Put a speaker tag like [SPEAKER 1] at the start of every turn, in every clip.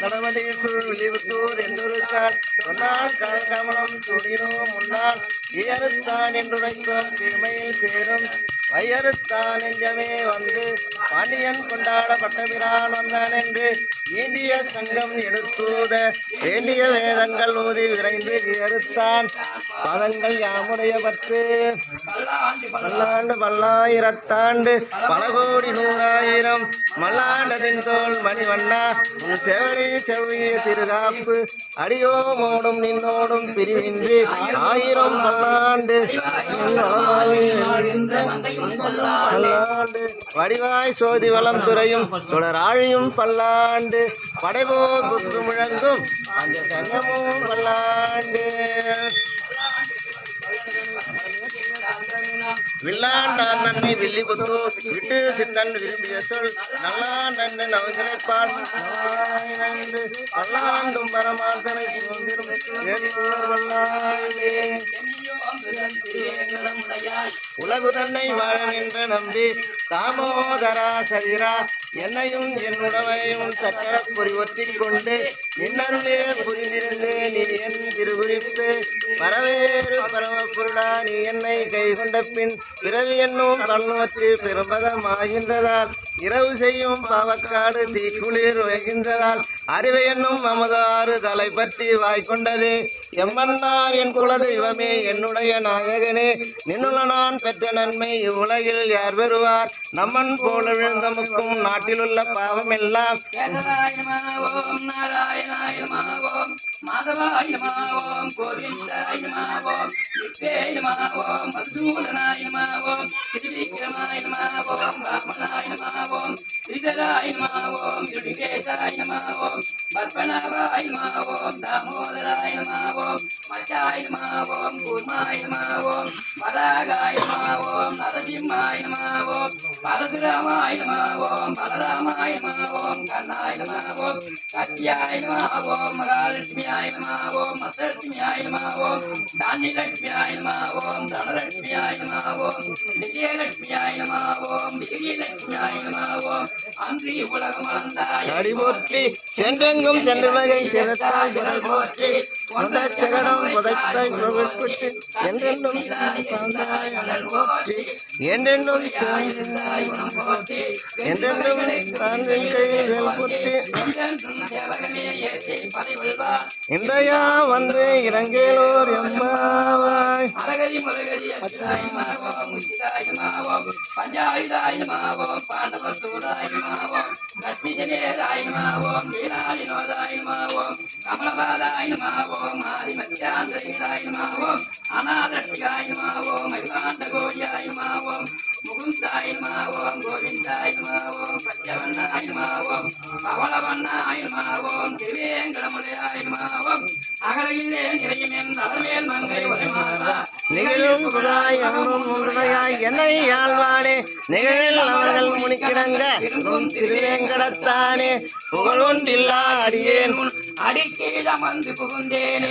[SPEAKER 1] கணவனேசுள் விழிவுத்தூர் என்றொருக்கால் சொன்னால் கமலம் சுடினோ முன்னால் ஈயறுத்தான் என்றுரைக்கும் கீழ்மையில் சேரும் வையறுத்தான் நெஞ்சமே வந்து பாண்டியன் கொண்டாட வந்தான் என்று ஈண்டிய சங்கம் எடுத்தூத வேண்டிய வேதங்கள் ஊதி விரைந்து ஈயறுத்தான் பதங்கள் யாமுடைய பற்று பல்லாண்டு பல்லாயிரத்தாண்டு பல கோடி நூறாயிரம் மல்லாண்டதின் தோல் மணிவண்ணா உன் செவடி செவ்விய திருகாப்பு அடியோமோடும் நின்னோடும் பிரிவின்றி ஆயிரம் பல்லாண்டு பல்லாண்டு வடிவாய் சோதி வளம் துறையும் தொடராழியும் பல்லாண்டு. படைபோர் புற்று முழங்கும் அந்த சங்கமும் பல்லாண்டு வில்லாண்டான் நன்மை வில்லிபுத்து விட்டு சித்தன் விரும்பிய சொல் நல்லா நன்னு நவங்கிரைப்பால் நன்று பரமாசனை கொண்டிரும் உலகு தன்னை வாழ நின்ற நம்பி தாமோதரா சரிரா என்னையும் என் உடவையும் சக்கர பொறி ஒத்திக் கொண்டு நின்னருளே புரிந்திருந்து நீ என் திருவு பரவேறு பரமபுருடா நீ என்னை கைகொண்ட பின் பிறவி என்னும் பல்நோற்று பெரும்பதமாகின்றதால் இரவு செய்யும் பாவக்காடு தீக்குளிர் வைகின்றதால் அறிவை என்னும் மமதாறு தலை பற்றி வாய்க்கொண்டது எம்மன்னார் என் குலதெய்வமே என்னுடைய நாயகனே நின்னுள்ள நான் பெற்ற நன்மை இவ்வுலகில் யார் பெறுவார்? நம்மன் போல விழுந்தமுக்கும் நாட்டிலுள்ள பாவம் எல்லாம்
[SPEAKER 2] மாதவாய
[SPEAKER 1] போற்றி. சென்றெங்கும் சென்றுலகை திறத்தால் திரள் போற்றி. கொண்ட சகடம் புதைத்தாய் புகழ்பட்டு என்றென்றும் தாந்தாய் அனல் போற்றி. என்றென்றும் சாய்ந்தாய்
[SPEAKER 2] போற்றி.
[SPEAKER 1] என்றென்றும் தான் கையில் போற்றி திருவேங்கடத்தானே புகழொன்றில்லா அடியேன்
[SPEAKER 2] அடிக்கீழம் வந்து புகுந்தேனே.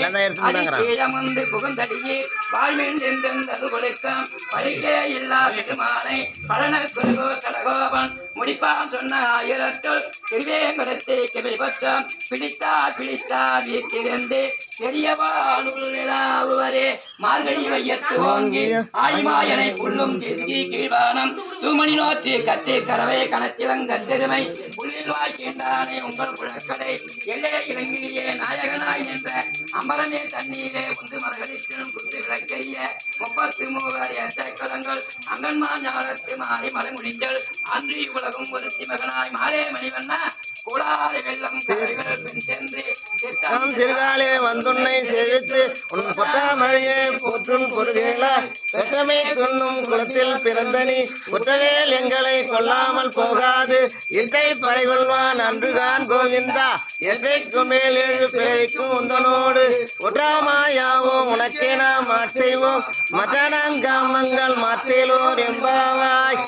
[SPEAKER 2] அடிக்கீழம் வந்து புகுந்தடியே. வாழ்மென்றெந்தது கொடுக்கம் படிக்கே இல்லா பெருமானை பழன குருகோ கடகோபன் முடிப்பான் சொன்ன ஆயிரத்துள் திருவேங்கடத்தை கிபிபத்தம். பிடித்தா பிடித்தா வீட்டிலிருந்து பெரியவாளுவரே மார்கழி வையத்து ஓங்கி ஆழிமாயனை புல்லும் திருச்சி கீழ்வானம். தூமணி நோற்றி கத்தி கரவை கணத்திலங்கத்தெருமை புள்ளில் வாழ்கின்றானே உங்கள் புழக்கடை. எல்லையை இறங்கியே நாயகனாய் நின்ற அமரமே தண்ணீரே
[SPEAKER 1] நாம் வந்துன்னை சேவித்து உன் பொற்றாமழியே போற்றும் பொருகேளா சட்டமே துண்ணும் குளத்தில் பிற பிறந்தனி குற்றவேல் எங்களை கொல்லாமல் போகாது. இட்டை பறைகொள்வான் அன்றுகான் கோவிந்தா. எற்றைக்கும் மேல் ஏழு பிறவிக்கும் உந்தனோடு. ஒற்றாமாயாவோம் உனக்கே நாம் மாற்றைவோம் மற்றனங்காமங்கள் மாற்றிலோர் எம்பாவாய்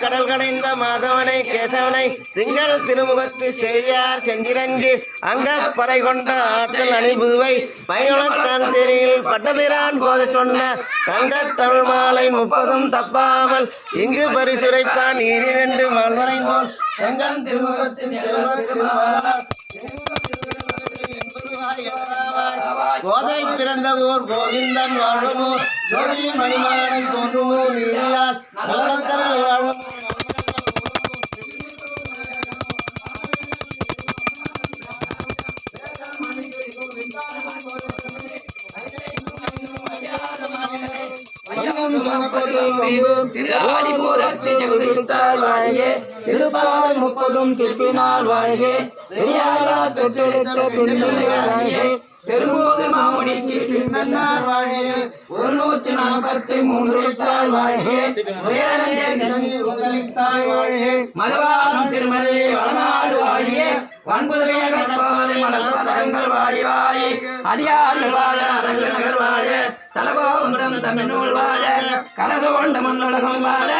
[SPEAKER 1] கடல் கடைந்த மாதவனை கேசவனை திங்கள் திருமுகத்து செழியார் செஞ்சிரஞ்சு அங்கப்பறை கொண்ட ஆற்றல் அணிபுதுவை. பயணத்தான் தெரியல் பட்டபிரான் போத சொன்ன தங்கத் தமிழ் மாலை முப்பதும் தப்பாமல் இங்கு பரிசுரைப்பான் இரண்டு மால்வரைந்தோன் தங்கள் திருமுகத்தின் செல்வ கோதை பிறந்த ஊர் கோவிந்தன் வாழுமோ ஜோதி மணிமாடன் தோன்றுமோ நீரியால் நலமக்கள் வாழுமோ
[SPEAKER 3] திருப்பாவை முப்பதும் திருப்பினால் வாழ்கே. பெரியாரா தொட்டெடுத்த பெண்ணிலே வாழ்கே.
[SPEAKER 2] பெரும்போது மாமுனிக்கு
[SPEAKER 3] நன்னார் வாழ்கே. ஒரு நூற்றி நாற்பத்தி மூன்று எழுத்தாள் வாழ்கே. கனி உதலித்தாள் வாழ்கே.
[SPEAKER 2] மறுவாரம் திருமலை வளநாடு வாழிய வன்புதுவே கதப்பாதை மலர்பதங்கள் வாழி வாழி அடியார்கள் வாழ அரங்கு நகர் வாழ தலகோபுரம் தமிழ்நூல் வாழ கனகோண்ட மண்ணுலகம் வாழ